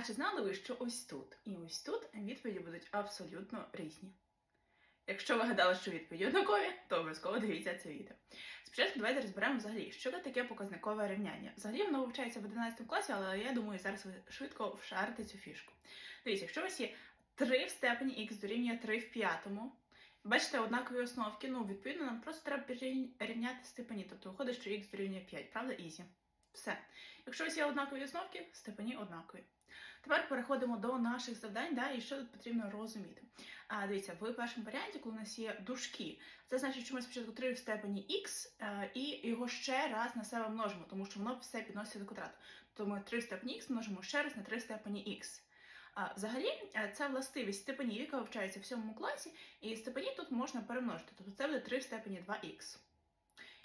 А чи знали ви, що ось тут і ось тут відповіді будуть абсолютно різні? Якщо ви гадали, що відповіді однакові, то обов'язково дивіться це відео. Спочатку давайте розберемо взагалі, що таке показникове рівняння. Взагалі воно вивчається в 11 класі, але я думаю, зараз ви швидко вшарите цю фішку. Дивіться, якщо у вас є 3 в степені х дорівнює 3 в п'ятому, бачите однакові основки, ну відповідно нам просто треба рівняти степені, тобто виходить, що х дорівнює 5, правда? Ізі. Все. Якщо вас є однакові основки, степені однакові. Тепер переходимо до наших завдань, да, і що тут потрібно розуміти. А дивіться, в першому варіанті, коли у нас є дужки, це значить, що ми спочатку 3 в степені х і його ще раз на себе множимо, тому що воно все підноситься до квадрату. Тому ми 3 в степені х множимо ще раз на 3 в степені х. А, взагалі, це властивість степенів, яка вивчається в сьомому класі, і степені тут можна перемножити. Тобто це буде 3 в степені 2х.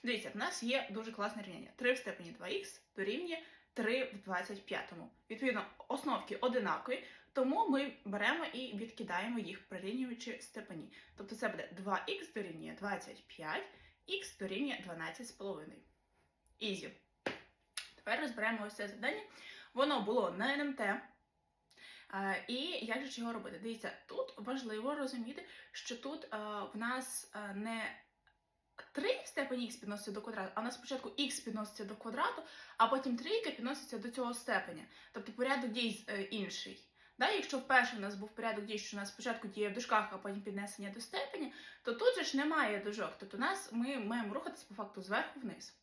Дивіться, в нас є дуже класне рівняння. 3 в степені 2х дорівнює 3 в 25-му. Відповідно, основки одинакові, тому ми беремо і відкидаємо їх, прирівнюючи степені. Тобто це буде 2х дорівнює 25, х дорівнює 12,5. Ізі. Тепер розберемо ось це завдання. Воно було на НМТ. А, і як же його робити? Дивіться, тут важливо розуміти, що тут а, в нас а, не 3 в степені х підноситься до квадрату, а у нас спочатку х підноситься до квадрату, а потім трійка підноситься до цього степеня. Тобто порядок дій е, інший. Да, якщо вперше у нас був порядок дій, що у нас спочатку діє в дужках, а потім піднесення до степені, то тут же ж немає дужок. Тобто нас ми маємо рухатися по факту зверху вниз.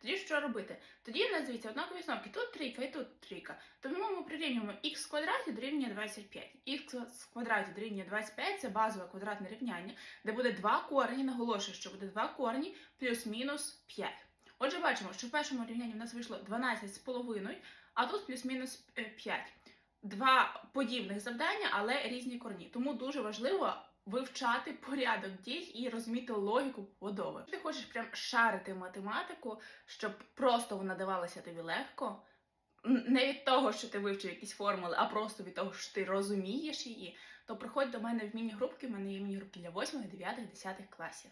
Тоді що робити? Тоді в нас дивіться однакові основки. Тут трійка і тут трійка. Тому ми прирівнюємо х в квадраті дорівнює 25. х в квадраті дорівнює 25 це базове квадратне рівняння, де буде два корені, наголошую, що буде два корені плюс-мінус 5. Отже, бачимо, що в першому рівнянні в нас вийшло 12,5, а тут плюс-мінус 5. Два подібних завдання, але різні корні. Тому дуже важливо вивчати порядок дій і розуміти логіку побудови. Ти хочеш прям шарити математику, щоб просто вона давалася тобі легко. Не від того, що ти вивчив якісь формули, а просто від того, що ти розумієш її, то приходь до мене в міні-групки. У мене є міні-групки для 8, 9, 10 класів.